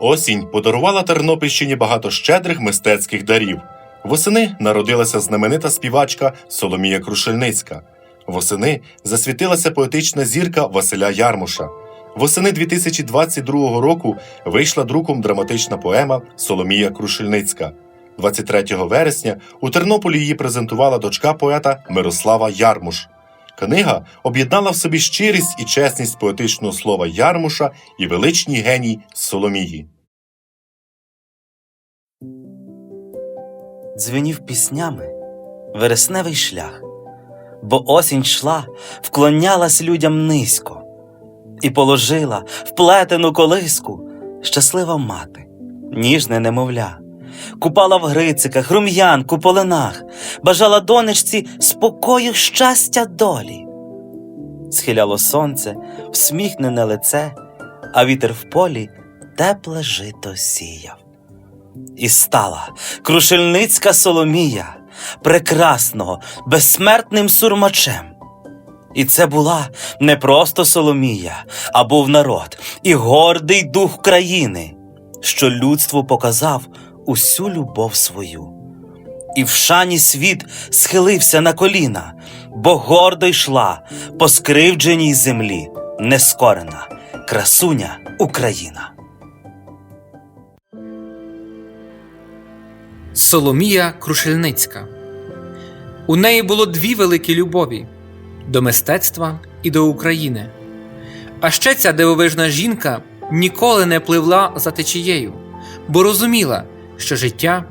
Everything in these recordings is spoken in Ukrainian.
Осінь подарувала Тернопільщині багато щедрих мистецьких дарів. Восени народилася знаменита співачка Соломія Крушельницька. Восени засвітилася поетична зірка Василя Ярмуша. Восени 2022 року вийшла друком драматична поема Соломія Крушельницька. 23 вересня у Тернополі її презентувала дочка поета Мирослава Ярмуш. Книга об'єднала в собі щирість і чесність поетичного слова Ярмуша і величній геній Соломії. дзвенів піснями вересневий шлях, бо осінь йшла, вклонялась людям низько, і положила в плетену колиску щаслива мати, ніжне немовля, купала в грициках, рум'янку, полинах, бажала донечці спокою, щастя долі. Схиляло сонце, всміхнене лице, а вітер в полі тепле жито сіяв. І стала крушельницька Соломія прекрасного, безсмертним сурмачем. І це була не просто Соломія, а був народ і гордий дух країни, що людству показав усю любов свою. І в шані світ схилився на коліна, бо гордо йшла по скривдженій землі нескорена красуня Україна. Соломія Крушельницька. У неї було дві великі любові до мистецтва і до України. А ще ця дивовижна жінка ніколи не пливла за течією, бо розуміла, що життя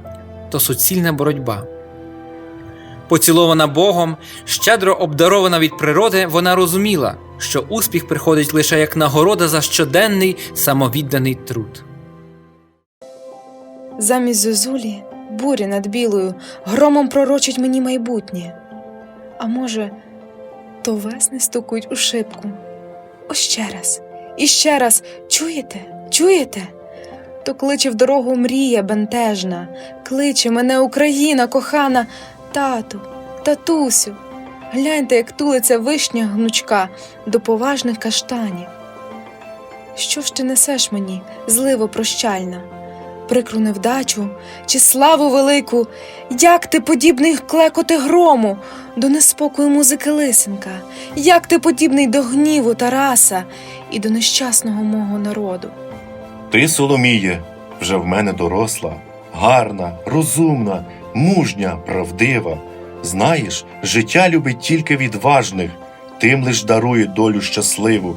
то суцільна боротьба. Поцілована Богом, щедро обдарована від природи, вона розуміла, що успіх приходить лише як нагорода за щоденний самовідданий труд. Замість зозулі буря над білою громом пророчить мені майбутнє. А може, то весни стукають у шибку. Ось ще раз, і ще раз, чуєте? Чуєте? То кличе в дорогу мрія бентежна, кличе мене Україна кохана, тату, татусю. Гляньте, як тулиться вишня гнучка до поважних каштанів. Що ж ти несеш мені, зливо прощальна? прикру невдачу чи славу велику, як ти подібний клекоти грому до неспокою музики лисенка, як ти подібний до гніву Тараса і до нещасного мого народу. Ти, Соломіє, вже в мене доросла, гарна, розумна, мужня, правдива. Знаєш, життя любить тільки відважних, тим лиш дарує долю щасливу.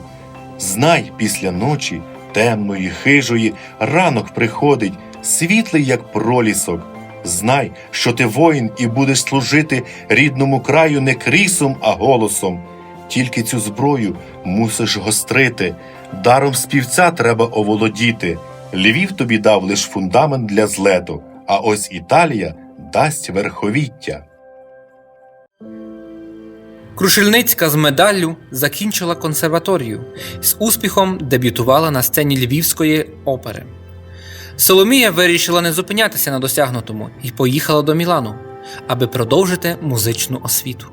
Знай, після ночі, темної, хижої, ранок приходить, світлий, як пролісок. Знай, що ти воїн і будеш служити рідному краю не крісом, а голосом. Тільки цю зброю мусиш гострити, даром співця треба оволодіти. Львів тобі дав лиш фундамент для злету, а ось Італія дасть верховіття. Крушельницька з медаллю закінчила консерваторію з успіхом дебютувала на сцені Львівської опери. Соломія вирішила не зупинятися на досягнутому і поїхала до Мілану, аби продовжити музичну освіту.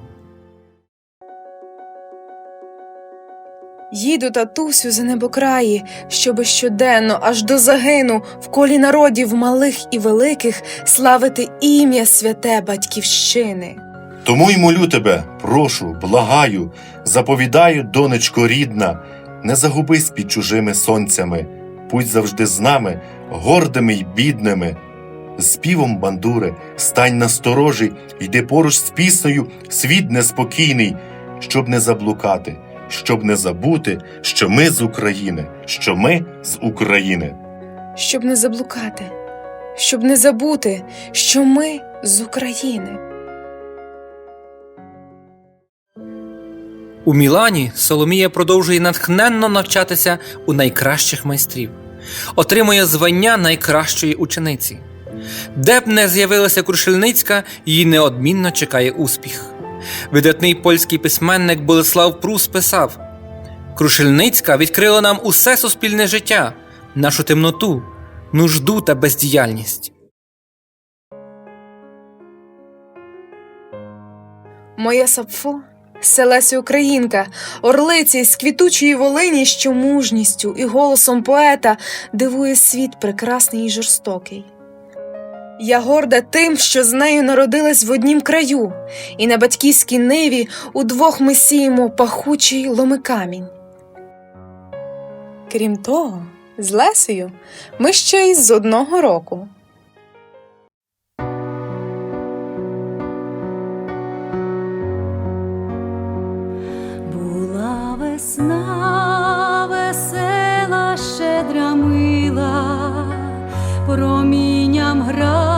Їду татусю за небокраї, щоби щоденно аж до загину в колі народів малих і великих славити ім'я святе батьківщини. Тому й молю тебе, прошу, благаю, заповідаю, донечко рідна, не загубись під чужими сонцями, будь завжди з нами, гордими й бідними. З співом бандури стань насторожі, йди поруч з піснею, світ неспокійний, щоб не заблукати, щоб не забути, що ми з України, що ми з України. Щоб не заблукати, щоб не забути, що ми з України. У Мілані Соломія продовжує натхненно навчатися у найкращих майстрів, отримує звання найкращої учениці. Де б не з'явилася Крушельницька, її неодмінно чекає успіх. Видатний польський письменник Болеслав Прус писав: Крушельницька відкрила нам усе суспільне життя, нашу темноту, нужду та бездіяльність. Моє сапфо Селеся Українка, орлиця із квітучої волині, що мужністю і голосом поета дивує світ прекрасний і жорстокий. Я горда тим, що з нею народилась в однім краю, і на батьківській ниві удвох ми сіємо пахучий ломикамінь. Крім того, з Лесею ми ще й з одного року. Була весна, промінням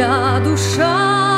Моя душа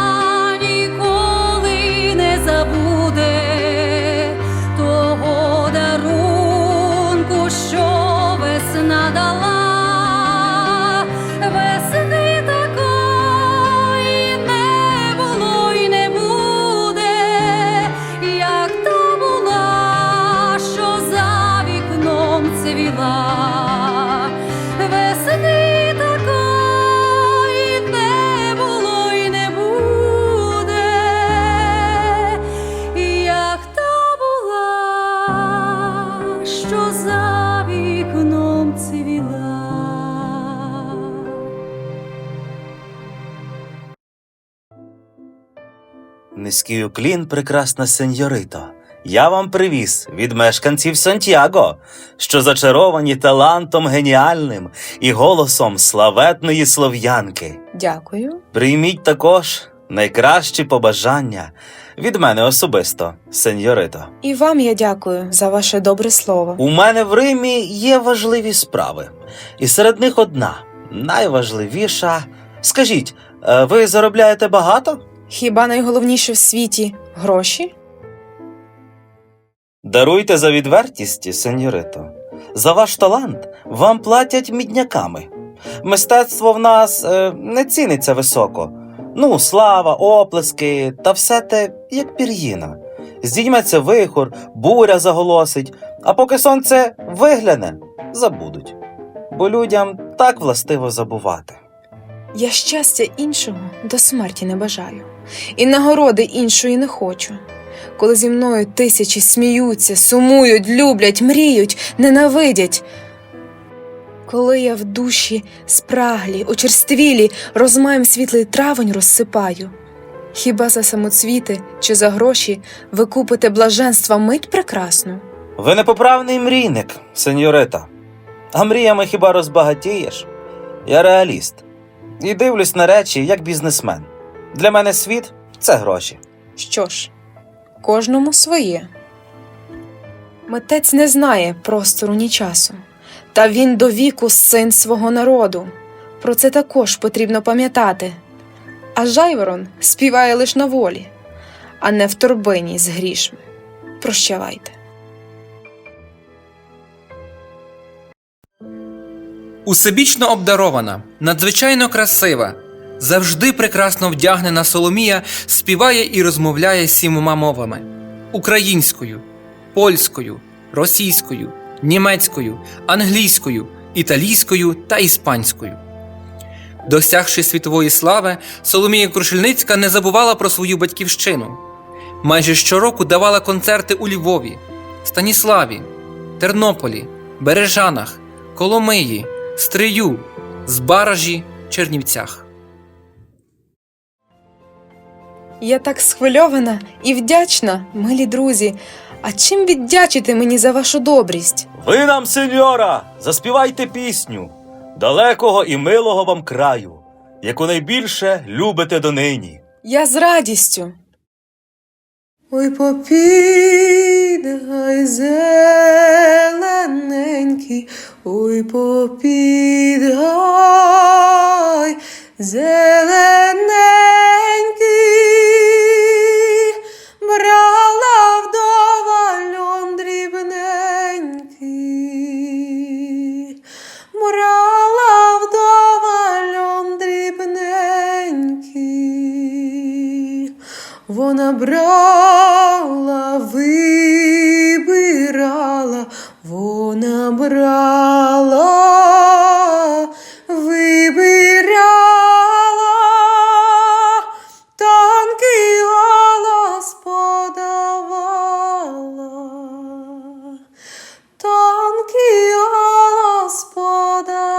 Низький уклін, прекрасна сеньорито. Я вам привіз від мешканців Сантьяго, що зачаровані талантом геніальним і голосом славетної слов'янки. Дякую. Прийміть також найкращі побажання від мене особисто, сеньорито. І вам я дякую за ваше добре слово. У мене в Римі є важливі справи, і серед них одна найважливіша. Скажіть, е, ви заробляєте багато? Хіба найголовніше в світі гроші? Даруйте за відвертість, сеньорито. За ваш талант вам платять мідняками. Мистецтво в нас е, не ціниться високо. Ну, слава, оплески та все те, як пір'їна. Здійметься вихор, буря заголосить, а поки сонце вигляне, забудуть. Бо людям так властиво забувати. Я щастя іншого до смерті не бажаю, і нагороди іншої не хочу. Коли зі мною тисячі сміються, сумують, люблять, мріють, ненавидять. Коли я в душі спраглі, очерствілі, розмаєм світлий травень розсипаю. Хіба за самоцвіти чи за гроші ви купите блаженства мить прекрасну? Ви непоправний мрійник, сеньорита. А мріями хіба розбагатієш? Я реаліст. І дивлюсь на речі як бізнесмен. Для мене світ це гроші. Що ж, кожному своє. Митець не знає простору ні часу, та він до віку син свого народу. Про це також потрібно пам'ятати. А жайворон співає лиш на волі, а не в торбині з грішми. Прощавайте. Усебічно обдарована, надзвичайно красива, завжди прекрасно вдягнена Соломія співає і розмовляє сімома мовами: українською, польською, російською, німецькою, англійською, італійською та іспанською. Досягши світової слави, Соломія Крушельницька не забувала про свою батьківщину. Майже щороку давала концерти у Львові, Станіславі, Тернополі, Бережанах, Коломиї, Стрию, Збаражі, Чернівцях. Я так схвильована і вдячна, милі друзі. А чим віддячити мені за вашу добрість? Ви нам, сеньора, заспівайте пісню далекого і милого вам краю, яку найбільше любите донині. Я з радістю. Ой, попідгай зелененький, ой, попідгай зелененький, Вона брала, вибирала, вона брала, вибирала, тонкий голос подавала, тонкий голос подавала.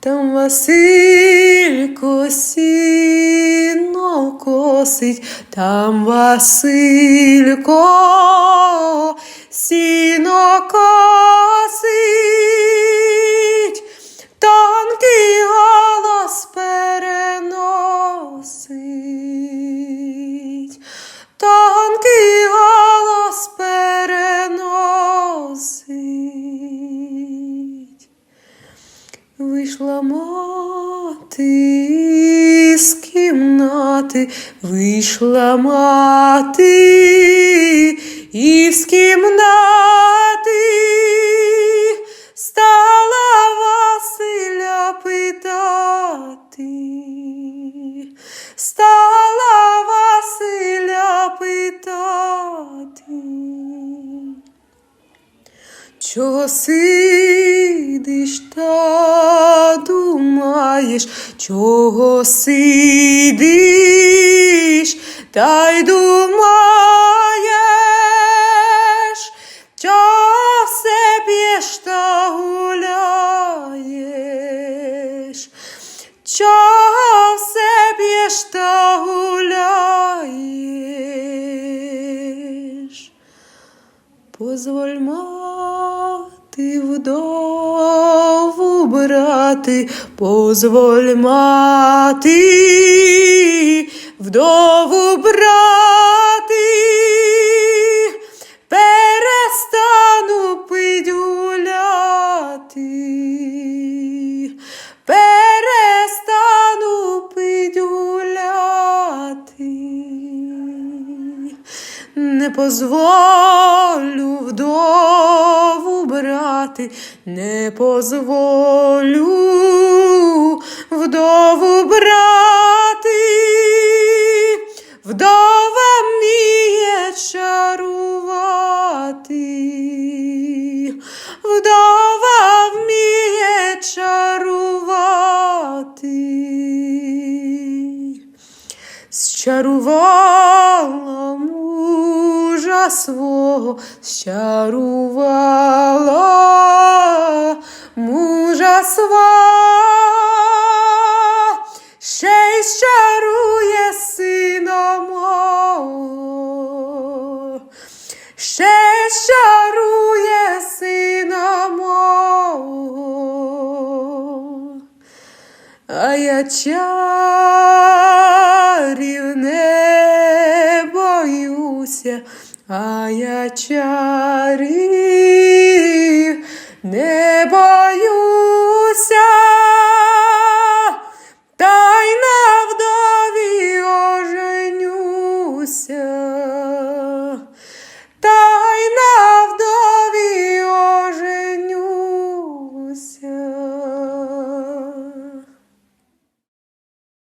Там Василько сіно косить, там Василько сіно косить, тонкий Вийшла мати з кімнати, вийшла мати із кімнати, стала Василя питати, стала Василя питати. Чого сидиш та думаєш, чого сидиш? Та й думаєш, мати вдову брати, позволь мати вдову брати, позволю вдову брати, не позволю вдову брати, вдова вміє чарувати, вдова вміє чарувати. Зчарувала мужа свого, зчарувала мужа свого, ще й щарує сина ще й щарує сина. А я чарів не боюся, а я чарів не боюся.